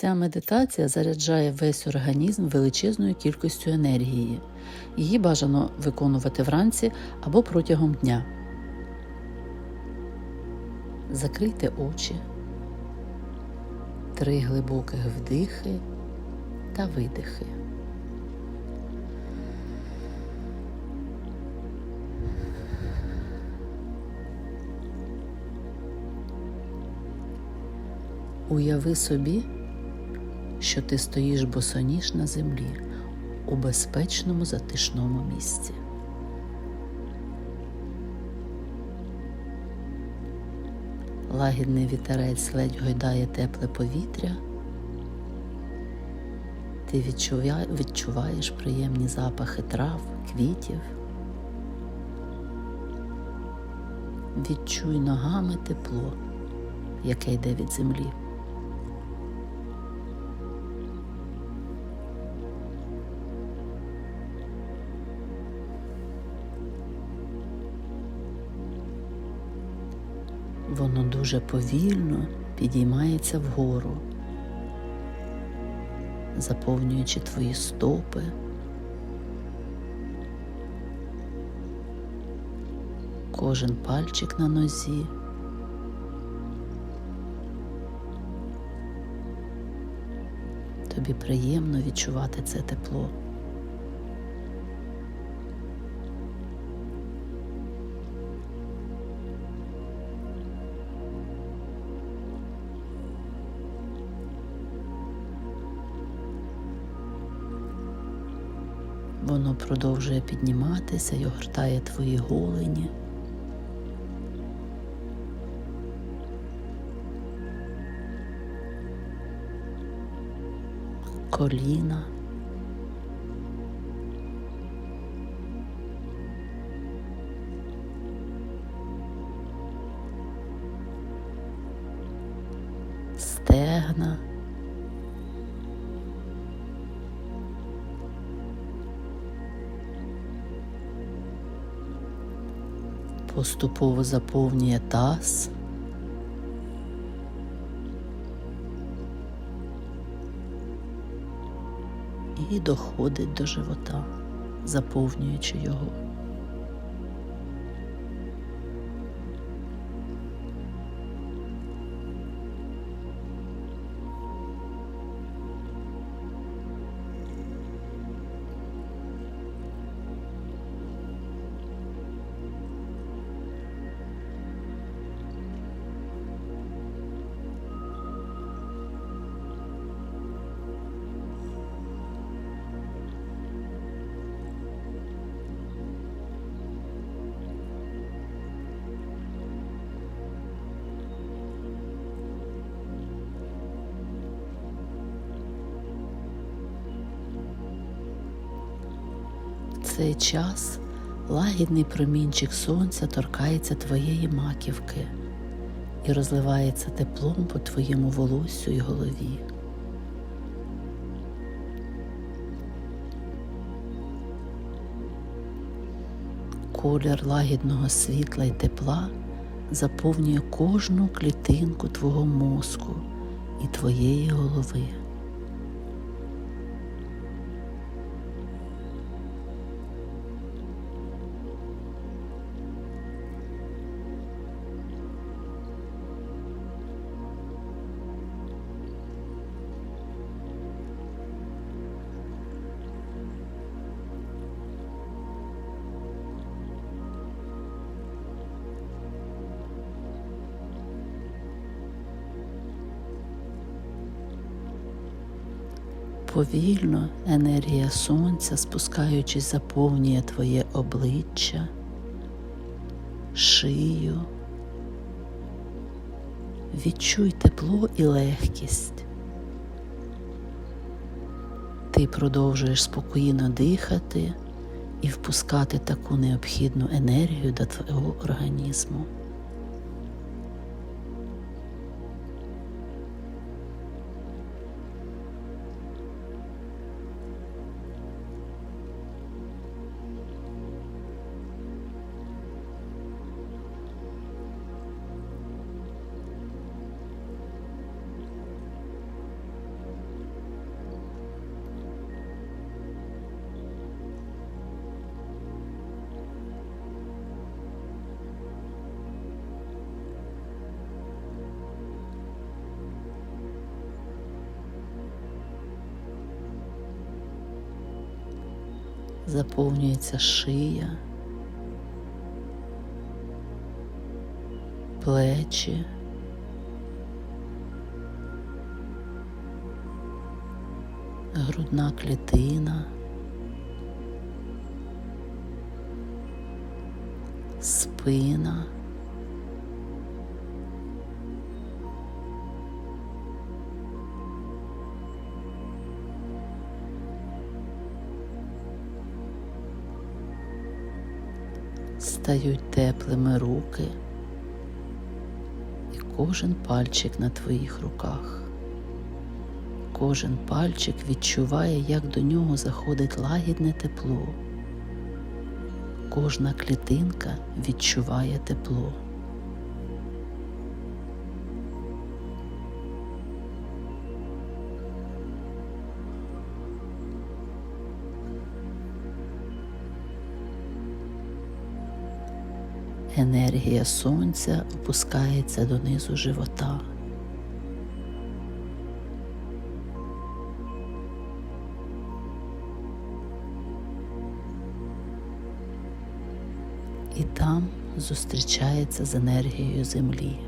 Ця медитація заряджає весь організм величезною кількістю енергії. Її бажано виконувати вранці або протягом дня. Закрийте очі, три глибоких вдихи та видихи. Уяви собі, що ти стоїш босоніж на землі у безпечному затишному місці. Лагідний вітерець ледь гойдає тепле повітря. Ти відчуває, відчуваєш приємні запахи трав, квітів. Відчуй ногами тепло, яке йде від землі. Воно дуже повільно підіймається вгору, заповнюючи твої стопи. Кожен пальчик на нозі. Тобі приємно відчувати це тепло. Воно продовжує підніматися й огортає твої голені. Коліна. Стегна. Поступово заповнює таз. І доходить до живота, заповнюючи його. Цей час лагідний промінчик сонця торкається твоєї маківки і розливається теплом по твоєму волоссю і голові. Колір лагідного світла й тепла заповнює кожну клітинку твого мозку і твоєї голови. Повільно енергія сонця, спускаючись, заповнює твоє обличчя, шию. Відчуй тепло і легкість. Ти продовжуєш спокійно дихати і впускати таку необхідну енергію до твого організму. Заповнюється шия, плечі. Грудна клітина, спина. Стають теплими руки і кожен пальчик на твоїх руках. Кожен пальчик відчуває, як до нього заходить лагідне тепло. Кожна клітинка відчуває тепло. Енергія сонця опускається донизу живота. І там зустрічається з енергією землі.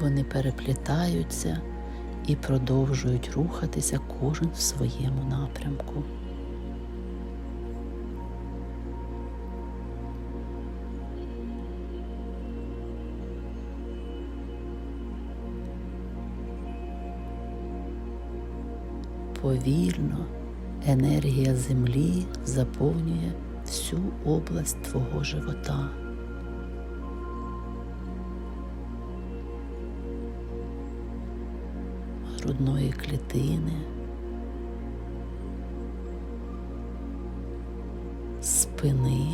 Вони переплітаються і продовжують рухатися кожен в своєму напрямку. Повільно енергія землі заповнює всю область твого живота. Грудної клітини, спини.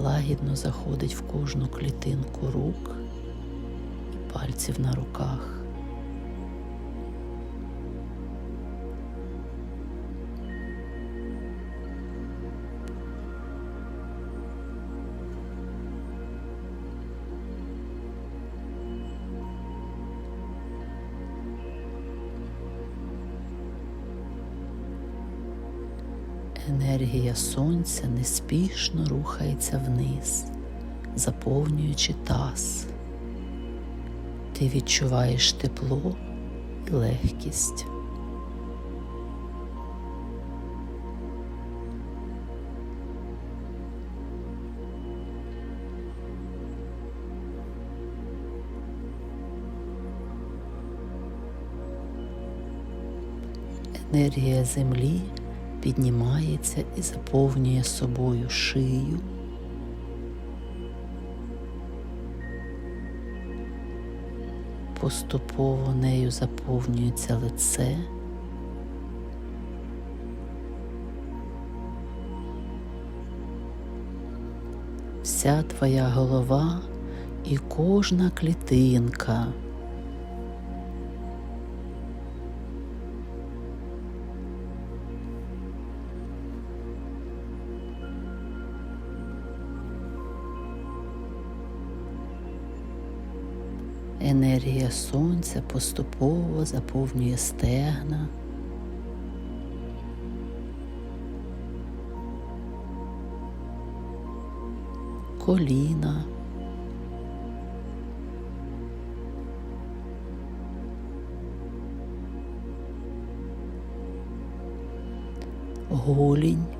Лагідно заходить в кожну клітинку рук і пальців на руках. Енергія сонця неспішно рухається вниз, заповнюючи таз. Ти відчуваєш тепло і легкість. Енергія землі піднімається і заповнює собою шию. Поступово нею заповнюється лице. Вся твоя голова і кожна клітинка. Енергія сонця поступово заповнює стегна. Коліна. Голінь.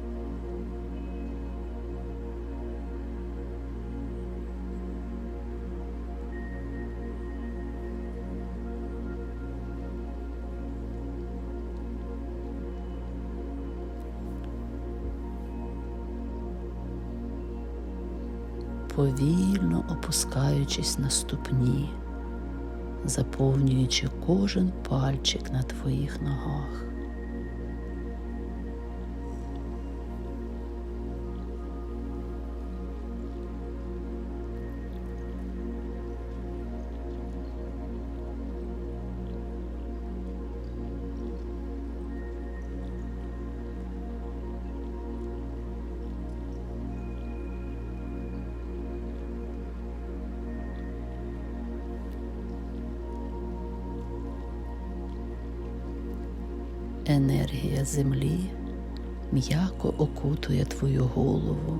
Повільно опускаючись на ступні, заповнюючи кожен пальчик на твоїх ногах. Енергія землі м'яко окутує твою голову.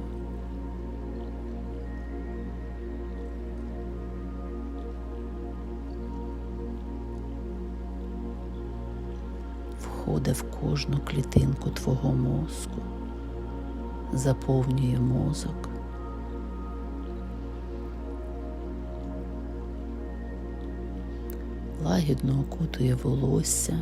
Входить в кожну клітинку твого мозку, заповнює мозок. Лагідно окутує волосся.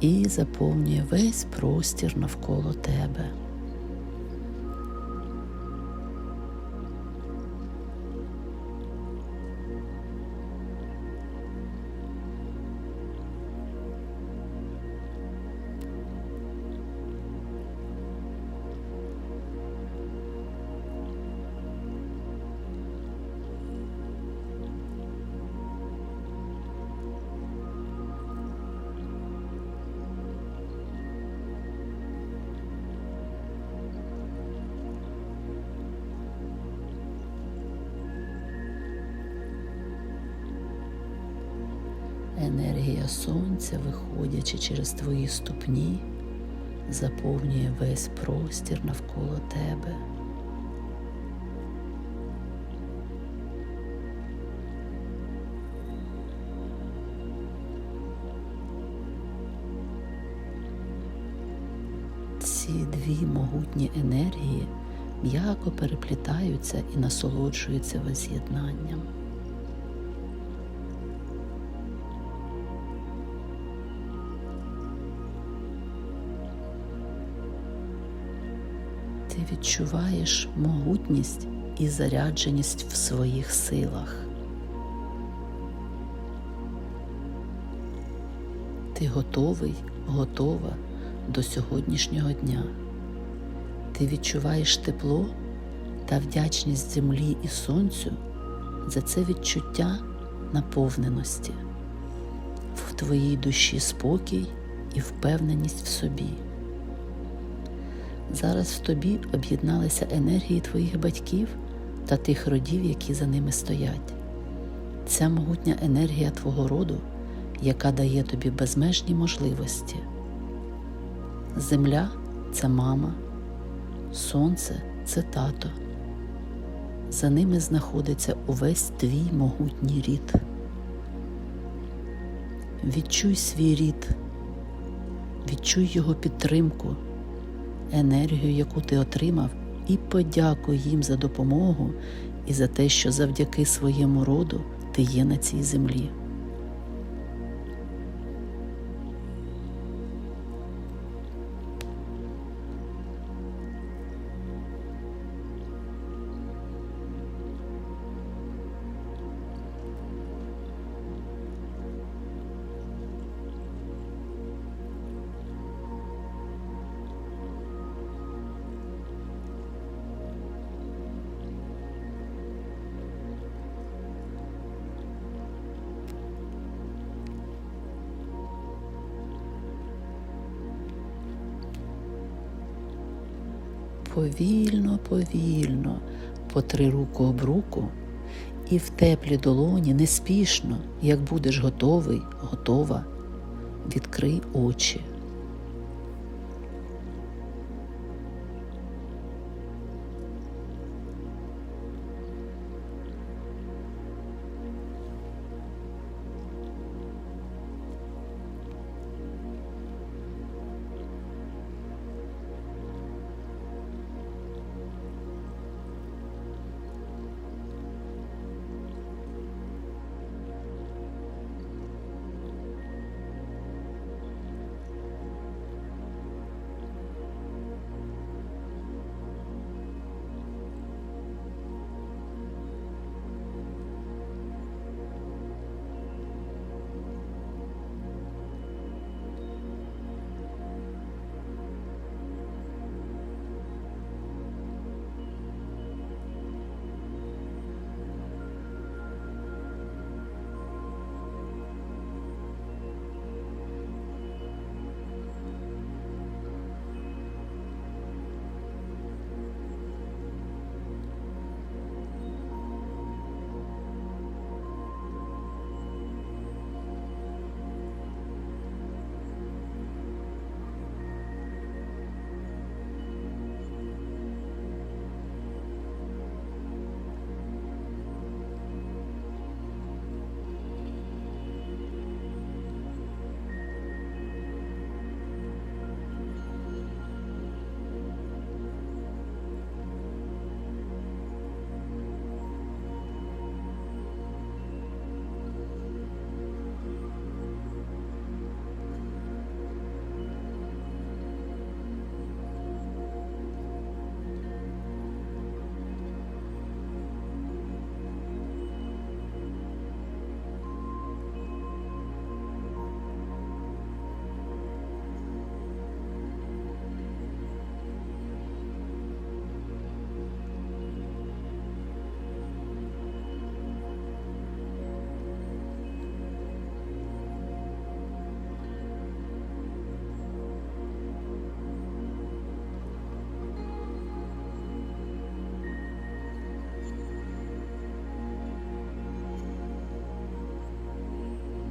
І заповнює весь простір навколо тебе. Енергія сонця, виходячи через твої ступні, заповнює весь простір навколо тебе. Ці дві могутні енергії м'яко переплітаються і насолоджуються воз'єднанням. Відчуваєш могутність і зарядженість в своїх силах. Ти готовий, готова до сьогоднішнього дня. Ти відчуваєш тепло та вдячність землі і сонцю за це відчуття наповненості, в твоїй душі спокій і впевненість в собі. Зараз в тобі об'єдналися енергії твоїх батьків та тих родів, які за ними стоять. Ця могутня енергія твого роду, яка дає тобі безмежні можливості. Земля це мама, сонце це тато. За ними знаходиться увесь твій могутній рід. Відчуй свій рід, відчуй його підтримку енергію, яку ти отримав, і подякуй їм за допомогу і за те, що завдяки своєму роду ти є на цій землі. Повільно, повільно, потри руку об руку, і в теплі долоні неспішно, як будеш готовий, готова, відкрий очі.